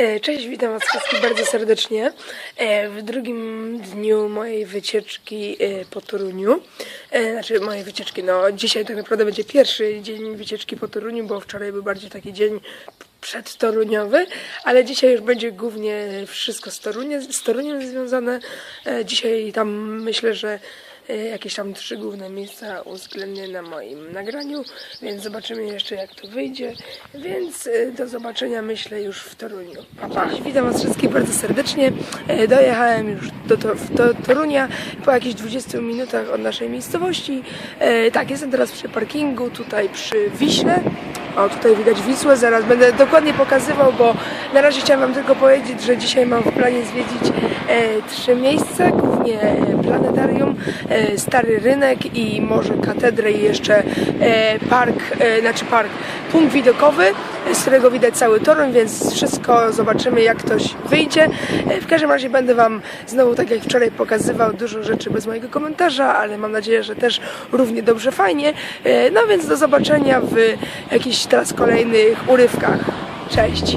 E, Cześć, witam Was wszystkich bardzo serdecznie e, w drugim dniu mojej wycieczki e, po Toruniu. Znaczy mojej wycieczki, no dzisiaj tak naprawdę będzie pierwszy dzień wycieczki po Toruniu, bo wczoraj był bardziej taki dzień przedtoruniowy, ale dzisiaj już będzie głównie wszystko z, Torunie, z Toruniem związane. Dzisiaj tam myślę, że jakieś tam trzy główne miejsca uwzględnię na moim nagraniu, więc zobaczymy jeszcze jak to wyjdzie. Więc e, do zobaczenia myślę już w Toruniu. Pa, pa. Witam Was wszystkich bardzo serdecznie. E, Dojechałem już do, do Torunia po jakichś 20 minutach od naszej miejscowości. E, Tak, jestem teraz przy parkingu, tutaj przy Wiśle. O, tutaj widać Wisłę, zaraz będę dokładnie pokazywał, bo na razie chciałam Wam tylko powiedzieć, że dzisiaj mam w planie zwiedzić e, trzy miejsca, głównie e, planetarium, e, stary rynek i może katedrę i jeszcze e, park, znaczy park, punkt widokowy, z którego widać cały Toruń, więc wszystko zobaczymy jak ktoś wyjdzie. W każdym razie będę Wam znowu, tak jak wczoraj pokazywał, dużo rzeczy bez mojego komentarza, ale mam nadzieję, że też równie dobrze fajnie. No więc do zobaczenia w jakichś teraz kolejnych urywkach. Cześć!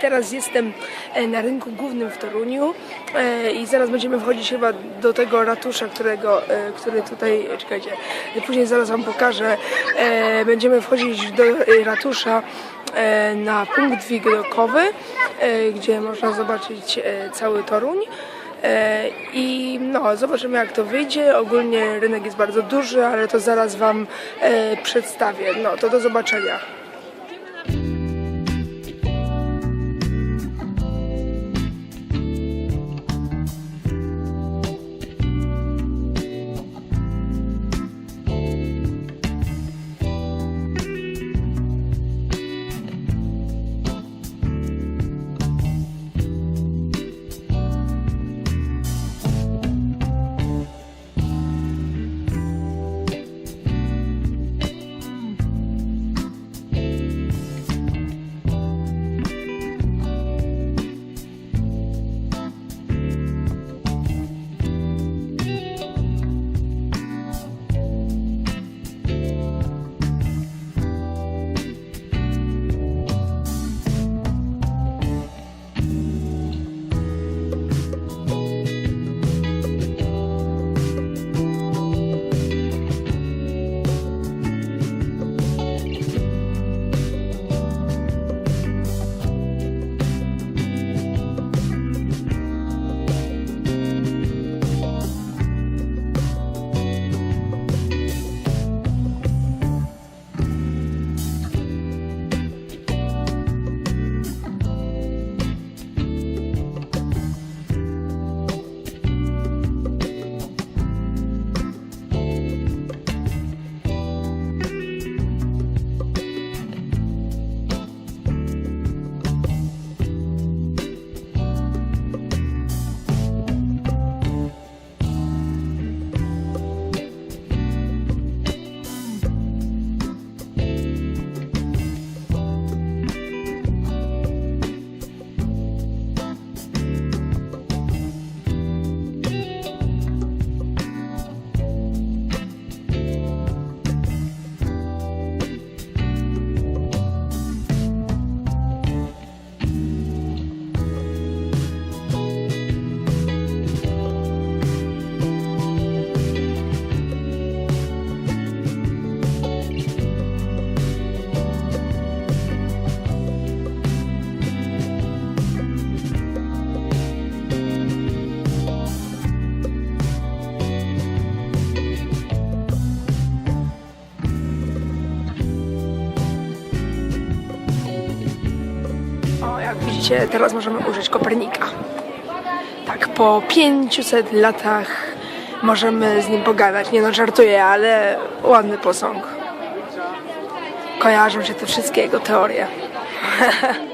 Teraz jestem e, na rynku głównym w Toruniu e, i zaraz będziemy wchodzić chyba do tego ratusza, którego, e, który tutaj, czekajcie, później zaraz wam pokażę. Będziemy wchodzić do ratusza na punkt widokowy, gdzie można zobaczyć cały Toruń. I no, zobaczymy jak to wyjdzie. Ogólnie rynek jest bardzo duży, ale to zaraz Wam przedstawię. No, to do zobaczenia. Teraz możemy użyć Kopernika. Tak, po 500 latach możemy z nim pogadać. Nie no, żartuję, ale ładny posąg. Kojarzą się te wszystkie jego teorie.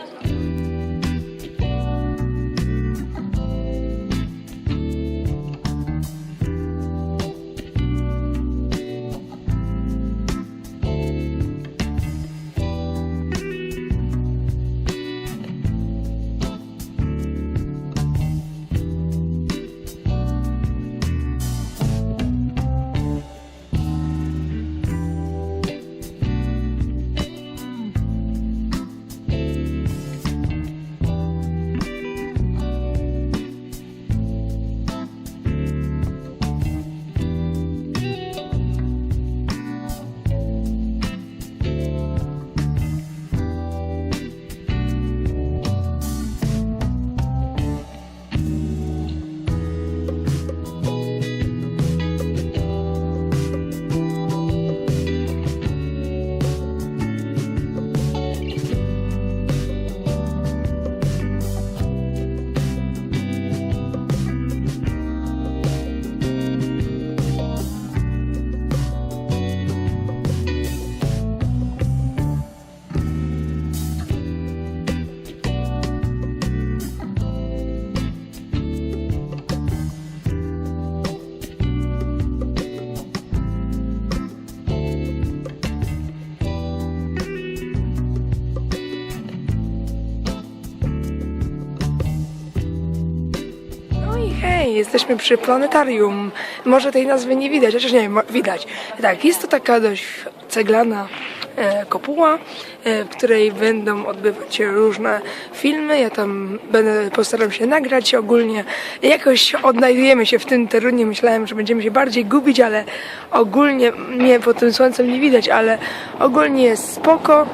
jesteśmy przy planetarium. Może tej nazwy nie widać, chociaż nie, mo- widać. Tak, jest to taka dość ceglana e, kopuła, e, w której będą odbywać się różne filmy. Ja tam będę, postaram się nagrać ogólnie. Jakoś odnajdujemy się w tym terenie. Myślałem, że będziemy się bardziej gubić, ale ogólnie mnie pod tym słońcem nie widać, ale ogólnie jest spoko.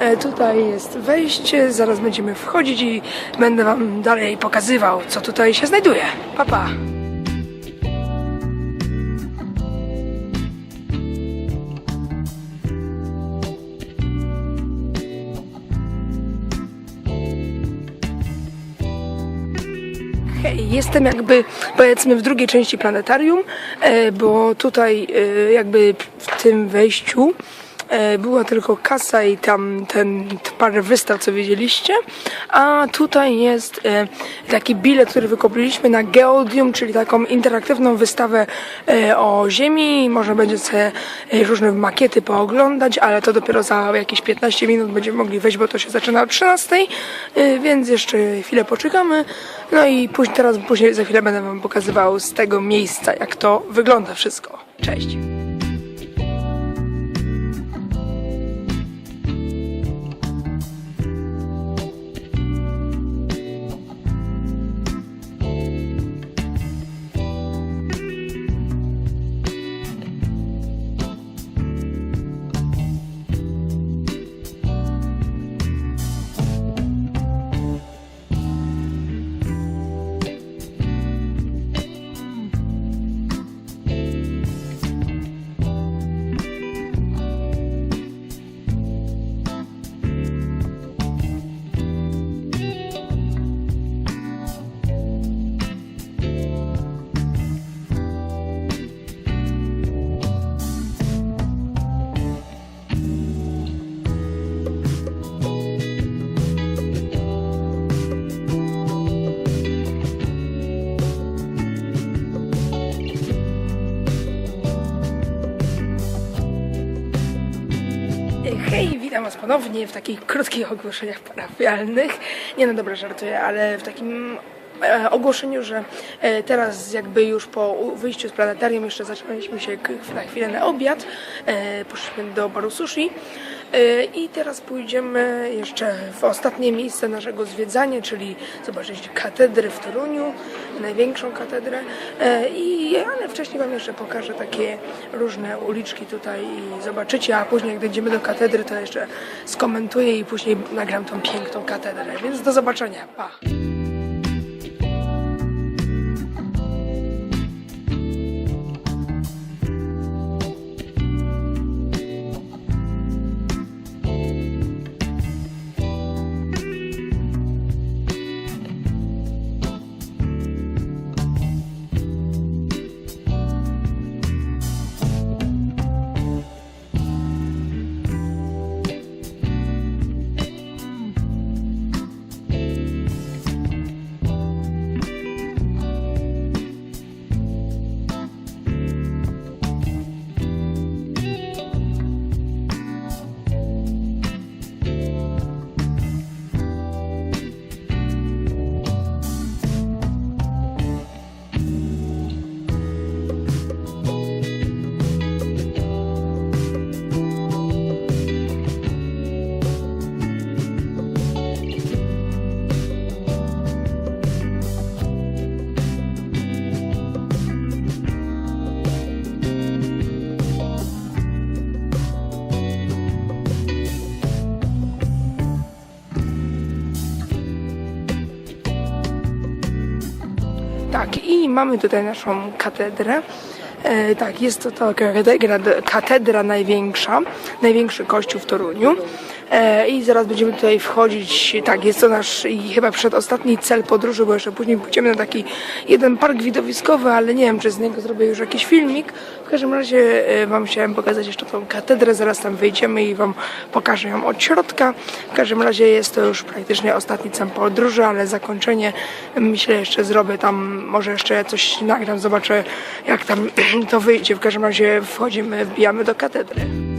E, Tutaj jest wejście, zaraz będziemy wchodzić i będę Wam dalej pokazywał, co tutaj się znajduje. Pa, pa. Jestem jakby powiedzmy w drugiej części planetarium, e, bo tutaj e, jakby w tym wejściu była tylko kasa i tam ten parę wystaw, co widzieliście, a tutaj jest e, taki bilet, który wykupiliśmy na Geodium, czyli taką interaktywną wystawę e, o Ziemi. Można będzie sobie e, różne makiety pooglądać, ale to dopiero za jakieś 15 minut będziemy mogli wejść, bo to się zaczyna o 13, e, więc jeszcze chwilę poczekamy. No i później, teraz później za chwilę będę Wam pokazywał z tego miejsca, jak to wygląda wszystko. Cześć! Ponownie w takich krótkich ogłoszeniach parafialnych. Nie no dobra, żartuję, ale w takim e, ogłoszeniu, że e, teraz jakby już po wyjściu z planetarium jeszcze zaczęliśmy się na chwilę na obiad. E, poszliśmy do baru sushi. E, I teraz pójdziemy jeszcze w ostatnie miejsce naszego zwiedzania, czyli zobaczyć katedrę w Toruniu, największą katedrę. E, I ale wcześniej Wam jeszcze pokażę takie różne uliczki tutaj i zobaczycie, a później jak dojdziemy do katedry, to jeszcze skomentuję i później nagram tą piękną katedrę. Więc do zobaczenia. Pa! Tak, i mamy tutaj naszą katedrę. E, tak, jest to ta katedra, katedra największa, największy kościół w Toruniu. E, I zaraz będziemy tutaj wchodzić. Tak, jest to nasz i chyba przedostatni cel podróży, bo jeszcze później pójdziemy na taki jeden park widowiskowy, ale nie wiem, czy z niego zrobię już jakiś filmik. W każdym razie e, Wam chciałem pokazać jeszcze tą katedrę, zaraz tam wyjdziemy i Wam pokażę ją od środka. W każdym razie jest to już praktycznie ostatni cel podróży, ale zakończenie myślę jeszcze zrobię tam, może jeszcze coś nagram, zobaczę jak tam to wyjdzie. W każdym razie wchodzimy, wbijamy do katedry.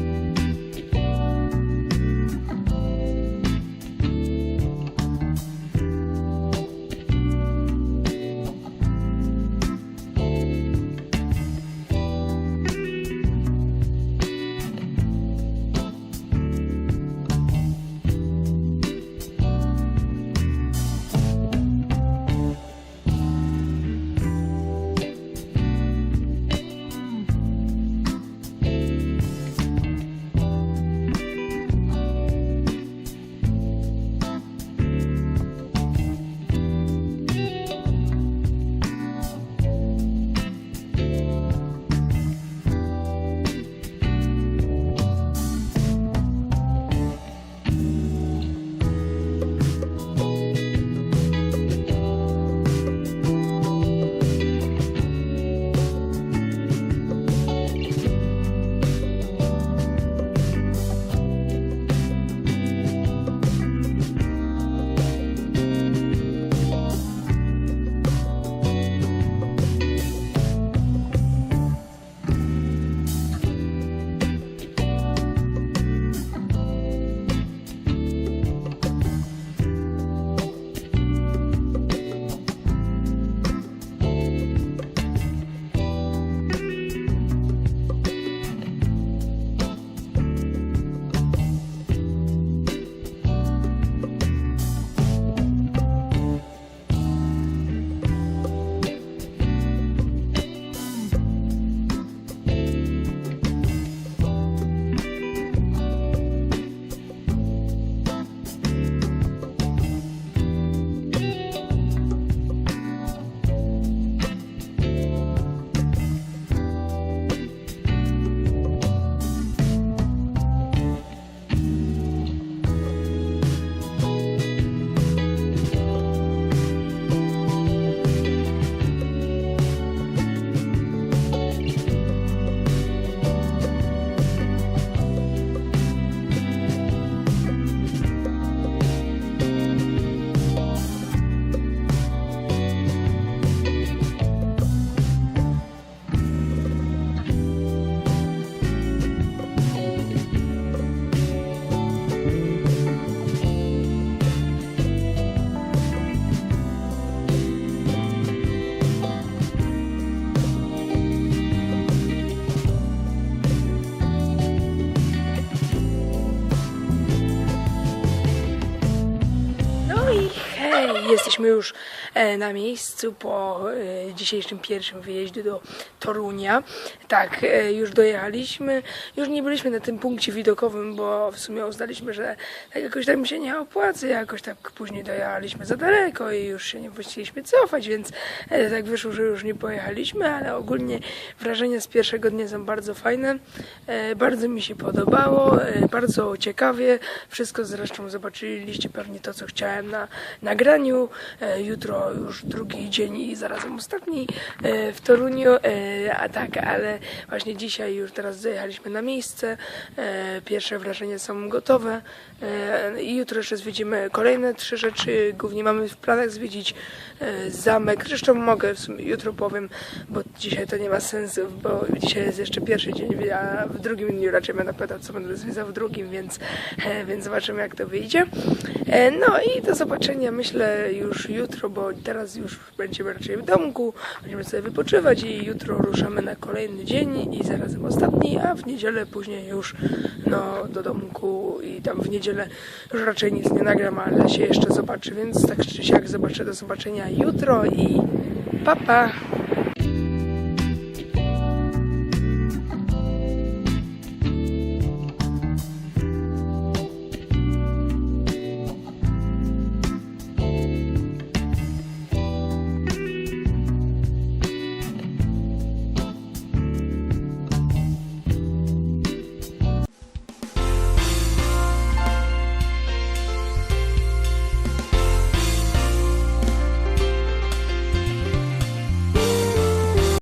Jesteśmy już e, na miejscu po e, dzisiejszym pierwszym wyjeździe do Torunia. Tak, e, już dojechaliśmy. Już nie byliśmy na tym punkcie widokowym, bo w sumie uznaliśmy, że tak jakoś mi się nie opłaca. Jakoś tak później dojechaliśmy za daleko i już się nie chcieliśmy cofać, więc e, tak wyszło, że już nie pojechaliśmy, ale ogólnie wrażenia z pierwszego dnia są bardzo fajne. E, bardzo mi się podobało, bardzo ciekawie. Wszystko zresztą zobaczyliście pewnie to, co chciałem na nagraniu. Jutro już drugi dzień i zarazem ostatni w Toruniu, a tak, ale właśnie dzisiaj już teraz dojechaliśmy na miejsce. E, Pierwsze wrażenia są gotowe E, i jutro jeszcze zwiedzimy kolejne trzy rzeczy. Głównie mamy w planach zwiedzić e, zamek. Zresztą mogę w sumie jutro powiem, bo dzisiaj to nie ma sensu, bo dzisiaj jest jeszcze pierwszy dzień, a w drugim dniu raczej będę pytał, co będę zwiedzał w drugim, więc, e, więc zobaczymy jak to wyjdzie. E, No i do zobaczenia myślę już jutro, bo teraz już będziemy raczej w domku, będziemy sobie wypoczywać i jutro ruszamy na kolejny dzień i zarazem ostatni, a w niedzielę później już no, do domku i tam w niedzielę już raczej nic nie nagram, ale się jeszcze zobaczy, więc tak czy siak zobaczę do zobaczenia jutro i papa. Pa.